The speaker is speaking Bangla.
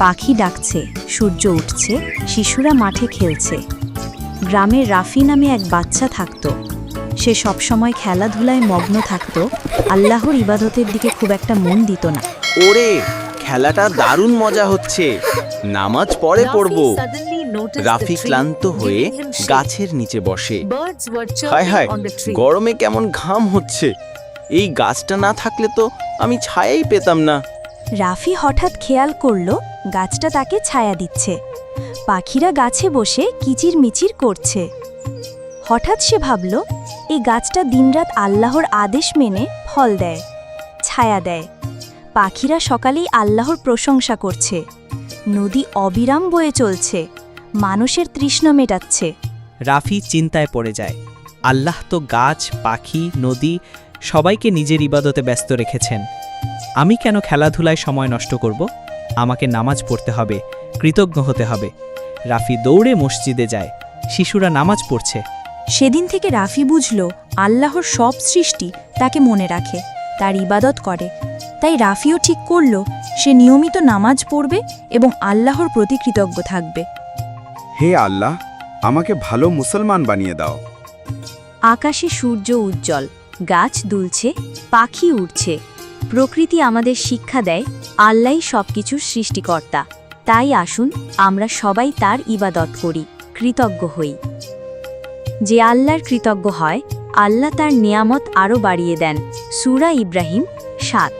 পাখি ডাকছে সূর্য উঠছে শিশুরা মাঠে খেলছে। গ্রামে রাফি নামে এক বাচ্চা থাকত। সে সবসময় খেলাধুলায় মগ্ন থাকত আল্লাহর ইবাদতের দিকে খুব একটা মন দিত না। ওরে খেলাটা দারুণ মজা হচ্ছে। নামাজ পরে পড়ব। রাফি ক্লান্ত হয়ে গাছের নিচে বসে। হায় হায় গরমে কেমন ঘাম হচ্ছে। এই গাছটা না থাকলে তো আমি ছায়াই পেতাম না। রাফি হঠাৎ খেয়াল করল গাছটা তাকে ছায়া দিচ্ছে। পাখিরা গাছে বসে কিচির মিচির করছে। হঠাৎ সে ভাবল এই গাছটা দিনরাত আল্লাহর আদেশ মেনে ফল দেয়, ছায়া দেয়। পাখিরা সকালেই আল্লাহর প্রশংসা করছে। নদী অবিরাম বয়ে চলছে, মানুষের তৃষ্ণ মেটাচ্ছে। রাফি চিন্তায় পড়ে যায়। আল্লাহ তো গাছ, পাখি, নদী সবাইকে নিজের ইবাদতে ব্যস্ত রেখেছেন। আমি কেন খেলাধুলায় সময় নষ্ট করব? আমাকে নামাজ পড়তে হবে কৃতজ্ঞ হতে হবে। রাফি দৌড়ে মসজিদে যায় শিশুরা নামাজ পড়ছে। সেদিন থেকে রাফি বুঝল আল্লাহর সব সৃষ্টি তাকে মনে রাখে তার ইবাদত করে। তাই রাফিও ঠিক করল সে নিয়মিত নামাজ পড়বে এবং আল্লাহর প্রতি কৃতজ্ঞ থাকবে। হে আল্লাহ আমাকে ভালো মুসলমান বানিয়ে দাও। আকাশে সূর্য উজ্জ্বল গাছ দুলছে পাখি উড়ছে প্রকৃতি আমাদের শিক্ষা দেয় আল্লাহই সবকিছুর সৃষ্টিকর্তা। তাই আসুন, আমরা সবাই তার ইবাদত করি, কৃতজ্ঞ হই। যে আল্লাহর কৃতজ্ঞ হয়, আল্লাহ তার নিয়ামত আরও বাড়িয়ে দেন। সুরা ইব্রাহিম সাত।